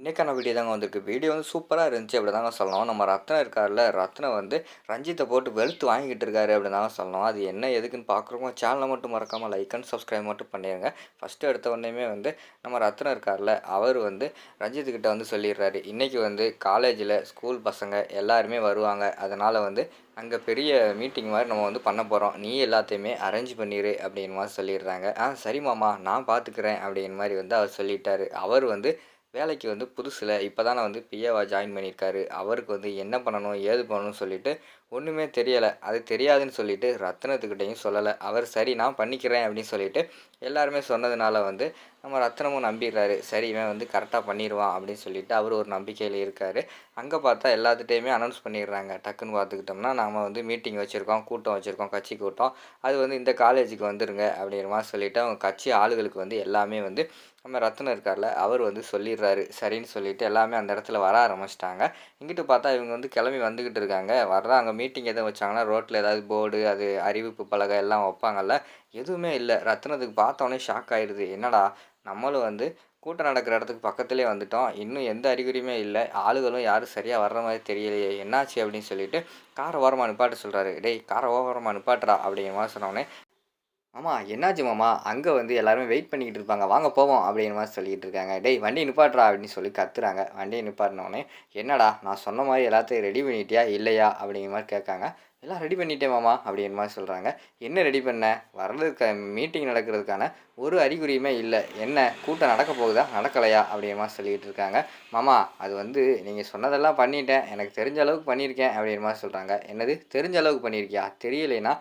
இன்றைக்கான வீடியோ தாங்க வந்திருக்கு. வீடியோ வந்து சூப்பராக இருந்துச்சு அப்படி தாங்க சொல்லணும். நம்ம ரத்னம் இருக்கார்ல ரத்னம் வந்து ரஞ்சித்தை போட்டு வெளுத்து வாங்கிக்கிட்டு இருக்காரு அப்படி தாங்க சொல்லணும். அது என்ன எதுக்குன்னு பார்க்குறோமோ சேனலை மட்டும் மறக்காமல் லைக் அண்ட் சப்ஸ்கிரைப் மட்டும் பண்ணிடுங்க ஃபஸ்ட்டு எடுத்த உடனேயுமே வந்து நம்ம ரத்னம் இருக்கார்ல அவர் வந்து ரஞ்சித்துக்கிட்ட வந்து சொல்லிடுறாரு. இன்றைக்கி வந்து காலேஜில் ஸ்கூல் பசங்க எல்லாருமே வருவாங்க. அதனால் வந்து அங்கே பெரிய மீட்டிங் மாதிரி நம்ம வந்து பண்ண போகிறோம் நீ எல்லாத்தையுமே அரேஞ்ச் பண்ணிடு அப்படின்னு மாதிரி சொல்லிடுறாங்க. ஆ சரி மாமா நான் பார்த்துக்கிறேன் அப்படின்னு மாதிரி வந்து அவர் சொல்லிட்டாரு. அவர் வந்து வேலைக்கு வந்து புதுசில் இப்போ தானே வந்து பிஏவா ஜாயின் பண்ணியிருக்காரு. அவருக்கு வந்து என்ன பண்ணணும் ஏது பண்ணணும்னு சொல்லிவிட்டு ஒன்றுமே தெரியலை. அது தெரியாதுன்னு சொல்லிட்டு ரத்னத்துக்கிட்டையும் சொல்லலை. அவர் சரி நான் பண்ணிக்கிறேன் அப்படின்னு சொல்லிட்டு எல்லாருமே சொன்னதுனால வந்து நம்ம ரத்னமும் நம்பிடுறாரு. சரி இவன் வந்து கரெக்டாக பண்ணிடுவான் அப்படின்னு சொல்லிட்டு அவர் ஒரு நம்பிக்கையில் இருக்கார். அங்கே பார்த்தா எல்லாத்துட்டையுமே அனௌன்ஸ் பண்ணிடுறாங்க. டக்குன்னு பார்த்துக்கிட்டோம்னா நாம் வந்து மீட்டிங் வச்சுருக்கோம் கூட்டம் வச்சுருக்கோம் கட்சி கூட்டம். அது வந்து இந்த காலேஜுக்கு வந்துருங்க அப்படிங்கிற மாதிரி சொல்லிவிட்டு அவங்க கட்சி ஆளுகளுக்கு வந்து எல்லாமே வந்து நம்ம ரத்னம் இருக்கார்ல அவர் வந்து சொல்லிடுறாரு. சரின்னு சொல்லிட்டு எல்லாமே அந்த இடத்துல வர ஆரம்பிச்சிட்டாங்க. இங்கிட்டு பார்த்தா இவங்க வந்து கிளம்பி வந்துக்கிட்டு இருக்காங்க. வர்றாங்க மீட்டிங் எதுவும் வச்சாங்கன்னா ரோட்டில் ஏதாவது போர்டு அது அறிவிப்பு பலகை எல்லாம் வைப்பாங்கல்ல எதுவுமே இல்லை. ரத்னத்துக்கு பார்த்தோன்னே ஷாக் ஆயிடுது என்னடா நம்மளும் வந்து கூட்டம் நடக்கிற இடத்துக்கு பக்கத்துலேயே வந்துட்டோம். இன்னும் எந்த அறிகுறியுமே இல்லை. ஆளுகளும் யாரும் சரியாக வர்ற மாதிரி தெரியலையே. என்னாச்சு அப்படின்னு சொல்லிட்டு காரை ஓரமாக நிப்பாட்ட சொல்கிறாரு டேய் காரை ஓரமாக நிப்பாட்டுறா அப்படிங்கிற மாதிரி சொன்னோடனே மாமா என்னாச்சு மாமா? அங்கே வந்து எல்லாருமே வெயிட் பண்ணிக்கிட்டு இருப்பாங்க. வாங்க போவோம் அப்படிங்கிற மாதிரி சொல்லிக்கிட்டு இருக்காங்க. டேய் வண்டி நிப்பாட்றா அப்படின்னு சொல்லி கத்துறாங்க. வண்டியை நிப்பாட்டினோடனே என்னடா நான் சொன்ன மாதிரி எல்லாத்தையும் ரெடி பண்ணிட்டியா? இல்லையா? அப்படிங்கிற மாதிரி கேட்காங்க. எல்லாம் ரெடி பண்ணிட்டேன் மாமா அப்படிங்கிற மாதிரி சொல்கிறாங்க என்ன ரெடி பண்ண? வர்றதுக்கு மீட்டிங் நடக்கிறதுக்கான ஒரு அறிகுறியுமே இல்லை. என்ன? கூட்டம் நடக்க போகுதா? நடக்கலையா? அப்படிங்கிற மாதிரி சொல்லிக்கிட்டு இருக்காங்க. மாமா அது வந்து நீங்கள் சொன்னதெல்லாம் பண்ணிட்டேன். எனக்கு தெரிஞ்ச அளவுக்கு பண்ணியிருக்கேன் அப்படிங்கிற மாதிரி சொல்கிறாங்க என்னது? தெரிஞ்ச அளவுக்கு பண்ணியிருக்கியா? தெரியலைன்னா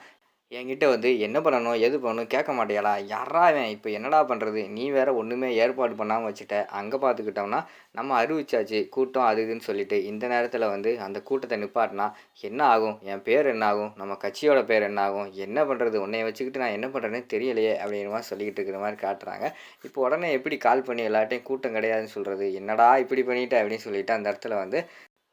என்கிட்ட வந்து என்ன பண்ணணும்? எது பண்ணணும்? கேட்க மாட்டியாடா. யாரா அவன் இப்போ என்னடா பண்ணுறது நீ வேற ஒன்றுமே ஏற்பாடு பண்ணாமல் வச்சுட்ட. அங்கே பார்த்துக்கிட்டோம்னா நம்ம அறிவிச்சாச்சு. கூட்டம் அது இதுன்னு சொல்லிட்டு இந்த நேரத்தில் வந்து அந்த கூட்டத்தை நிப்பாட்டினா என்ன ஆகும்? என் பேர் என்ன ஆகும்? நம்ம கட்சியோட பேர் என்ன ஆகும்? என்ன பண்ணுறது உன்னைய வச்சுக்கிட்டு நான் என்ன பண்ணுறேன்னு தெரியலையே அப்படிங்கிற மாதிரி சொல்லிக்கிட்டு இருக்கிற மாதிரி காட்டுறாங்க. இப்போ உடனே எப்படி கால் பண்ணி எல்லாட்டையும் கூட்டம் கிடையாதுன்னு சொல்கிறது என்னடா இப்படி பண்ணிட்டேன் அப்படின்னு சொல்லிட்டு அந்த இடத்துல வந்து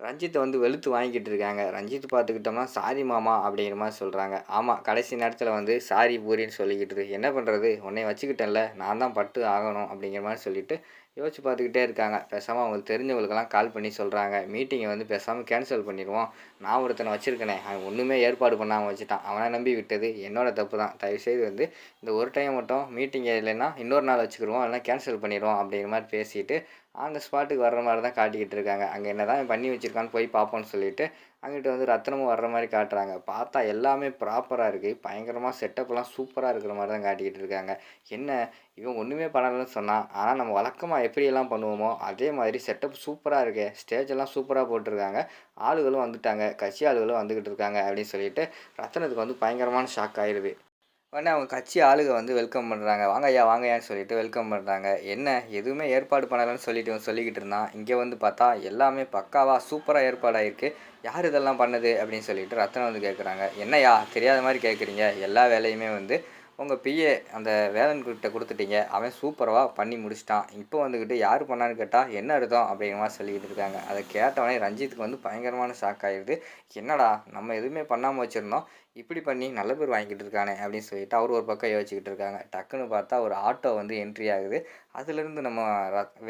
ரஞ்சித்தை வந்து வெளுத்து வாங்கிக்கிட்டு இருக்காங்க ரஞ்சித் பார்த்துக்கிட்டோம்னா சாரி மாமா அப்படிங்கிற மாதிரி சொல்கிறாங்க ஆமாம் கடைசி நேரத்தில் வந்து சாரி பூரின்னு சொல்லிக்கிட்டு இருக்கு என்ன பண்ணுறது உன்னை வச்சுக்கிட்டேன்ல. நான் தான் பட்டு ஆகணும் அப்படிங்கிற மாதிரி சொல்லிவிட்டு யோசிச்சு பார்த்துக்கிட்டே இருக்காங்க. பேசாமல் அவங்களுக்கு தெரிஞ்சவங்களுக்கெல்லாம் கால் பண்ணி சொல்கிறாங்க மீட்டிங்கை வந்து பேசாமல் கேன்சல் பண்ணிடுவோம். நான் ஒருத்தனை வச்சுருக்கேனே. அவன் ஒன்றுமே ஏற்பாடு பண்ணாமல் வச்சுட்டான். அவனை நம்பி விட்டது. என்னோட தப்பு தான். தயவுசெய்து வந்து இந்த ஒரு டைம் மட்டும் மீட்டிங் இல்லைன்னா இன்னொரு நாள் வச்சுக்கிடுவோம். இல்லைனா கேன்சல் பண்ணிடுவோம் அப்படிங்கிற மாதிரி பேசிட்டு அந்த ஸ்பாட்டுக்கு வர்ற மாதிரி தான் காட்டிக்கிட்டு இருக்காங்க. அங்கே என்ன தான் பண்ணி வச்சுருக்கான்னு போய் பார்ப்போம்னு சொல்லிட்டு அங்கிட்டு வந்து ரத்தனமும் வர்ற மாதிரி காட்டுறாங்க. பார்த்தா எல்லாமே ப்ராப்பராக இருக்குது பயங்கரமாக செட்டப்லாம் சூப்பராக இருக்கிற மாதிரி தான் காட்டிக்கிட்டு இருக்காங்க. என்ன? இவன் ஒன்றுமே பண்ணலைன்னு சொன்னான் ஆனால் நம்ம வழக்கமாக எப்படியெல்லாம் பண்ணுவோமோ அதே மாதிரி செட்டப் சூப்பராக இருக்கே. ஸ்டேஜ் எல்லாம் சூப்பராக போட்டிருக்காங்க. ஆளுகளும் வந்துட்டாங்க. கட்சி ஆளுகளும் வந்துக்கிட்டு இருக்காங்க அப்படின்னு சொல்லிட்டு ரத்தனத்துக்கு வந்து பயங்கரமான ஷாக் ஆயிடுது. உடனே அவங்க கட்சி ஆளுக வந்து வெல்கம் பண்ணுறாங்க வாங்க ஐயா வாங்கயான்னு சொல்லிட்டு வெல்கம் பண்ணுறாங்க என்ன? எதுவுமே ஏற்பாடு பண்ணலைன்னு சொல்லிட்டு சொல்லிக்கிட்டு இருந்தான். இங்கே வந்து பார்த்தா எல்லாமே பக்காவாக சூப்பராக ஏற்பாடாயிருக்கு. யார் இதெல்லாம் பண்ணுது? அப்படின்னு சொல்லிட்டு ரத்தனம் வந்து கேட்குறாங்க என்னையா தெரியாத மாதிரி கேட்குறீங்க எல்லா வேலையுமே வந்து உங்கள் பிஏ அந்த வேலன்கிட்ட கொடுத்துட்டீங்க. அவன் சூப்பராக பண்ணி முடிச்சிட்டான். இப்போ வந்துக்கிட்டு யார் பண்ணான்னு கேட்டால் என்ன அர்த்தம் அப்படிங்கிற மாதிரி சொல்லிக்கிட்டு இருக்காங்க. அதை கேட்டவனே ரஞ்சித்துக்கு வந்து பயங்கரமான ஷாக் ஆகிடுது என்னடா நம்ம எதுவுமே பண்ணாமல் வச்சுருந்தோம். இப்படி பண்ணி நல்ல பேர் வாங்கிக்கிட்டு இருக்கானே அப்படின்னு சொல்லிட்டு அவர் ஒரு பக்கம் யோசிச்சுக்கிட்டு இருக்காங்க டக்குன்னு பார்த்தா ஒரு ஆட்டோ வந்து என்ட்ரி ஆகுது. அதுலேருந்து நம்ம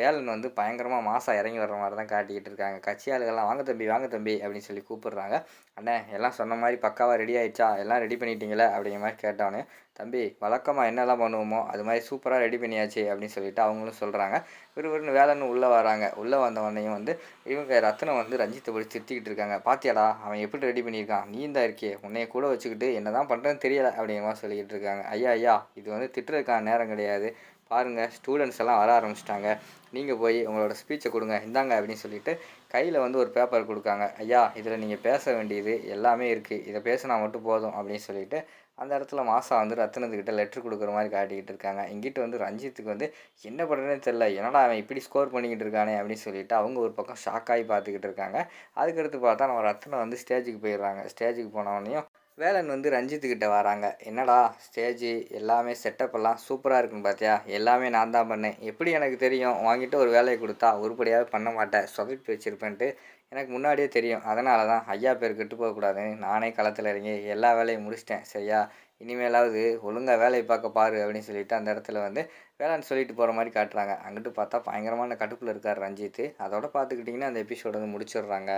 வேலன் வந்து பயங்கரமாக மாதம் இறங்கி வர்ற மாதிரி தான் காட்டிக்கிட்டு இருக்காங்க. கட்சி ஆளுகள்லாம் வாங்க தம்பி வாங்க தம்பி அப்படின்னு சொல்லி கூப்பிடுறாங்க. அண்ணே எல்லாம் சொன்ன மாதிரி பக்காவாக ரெடி ஆயிடுச்சா? எல்லாம் ரெடி பண்ணிட்டீங்களே? அப்படிங்கிற மாதிரி கேட்டவனே தம்பி வழக்கமாக என்னெல்லாம் பண்ணுவோமோ அது மாதிரி சூப்பராக ரெடி பண்ணியாச்சு அப்படின்னு சொல்லிட்டு அவங்களும் சொல்கிறாங்க விறுவிறுன்னு வேலைன்னு உள்ளே வராங்க. உள்ளே வந்தவனையும் வந்து இவங்க ரத்னம் வந்து ரஞ்சித்தை போய் திட்டிக்கிட்டு இருக்காங்க. பாத்தியாடா அவன் எப்படி ரெடி பண்ணியிருக்கான்? நீ தான் இருக்கே உன்னைய கூட வச்சுக்கிட்டு என்ன தான் பண்ணுறேன்னு தெரியலை அப்படிங்கிற மாதிரி சொல்லிக்கிட்டு இருக்காங்க. ஐயா ஐயா இது வந்து திட்டுறதுக்கான நேரம் கிடையாது. பாருங்கள் ஸ்டூடெண்ட்ஸ் எல்லாம் வர ஆரம்பிச்சிட்டாங்க. நீங்கள் போய் உங்களோட ஸ்பீச்சை கொடுங்க. இந்தாங்க அப்படின்னு சொல்லிட்டு கையில் வந்து ஒரு பேப்பர் கொடுக்காங்க. ஐயா இதில் நீங்கள் பேச வேண்டியது எல்லாமே இருக்குது இதை பேசினா மட்டும் போதும் அப்படின்னு சொல்லிட்டு அந்த இடத்துல மாசா வந்து ரத்தினத்துக்கிட்ட லெட்ரு கொடுக்குற மாதிரி காட்டிக்கிட்டு இருக்காங்க. இங்கிட்ட வந்து ரஞ்சித்துக்கு வந்து என்ன பண்ணுறதுனே தெரில என்னடா அவன் இப்படி ஸ்கோர் பண்ணிக்கிட்டு இருக்கானே அப்படின்னு சொல்லிட்டு அவங்க ஒரு பக்கம் ஷாக்காகி பார்த்துக்கிட்டு இருக்காங்க. அதுக்கடுத்து பார்த்தா நம்ம ரத்தனை வந்து ஸ்டேஜுக்கு போயிடுறாங்க. ஸ்டேஜுக்கு போனவனையும் வேலன் வந்து ரஞ்சித்துக்கிட்ட வராங்க. என்னடா ஸ்டேஜு எல்லாமே செட்டப் எல்லாம் சூப்பராக இருக்குன்னு பார்த்தியா எல்லாமே நான் தான் பண்ணேன். எப்படி எனக்கு தெரியும்? வாங்கிட்டு ஒரு வேலையை கொடுத்தா உருப்படியாகவே பண்ண மாட்டேன். சொதப்பி வச்சுருப்பேன்ட்டு எனக்கு முன்னாடியே தெரியும். அதனால தான் ஐயா பேர் கெட்டு போகக்கூடாதுன்னு நானே களத்தில் இறங்கி எல்லா வேலையும் முடிச்சிட்டேன். சரியா? இனிமேலாவது ஒழுங்காக வேலையை பார்க்க பாரு அப்படின்னு சொல்லிட்டு அந்த இடத்துல வந்து வேலைன்னு சொல்லிட்டு போகிற மாதிரி காட்டுறாங்க. அங்கிட்டு பார்த்தா பயங்கரமான கடுப்பில் இருக்கார் ரஞ்சித். அதோட பார்த்துக்கிட்டிங்கன்னா அந்த எபிசோடு வந்து முடிச்சிடுறாங்க.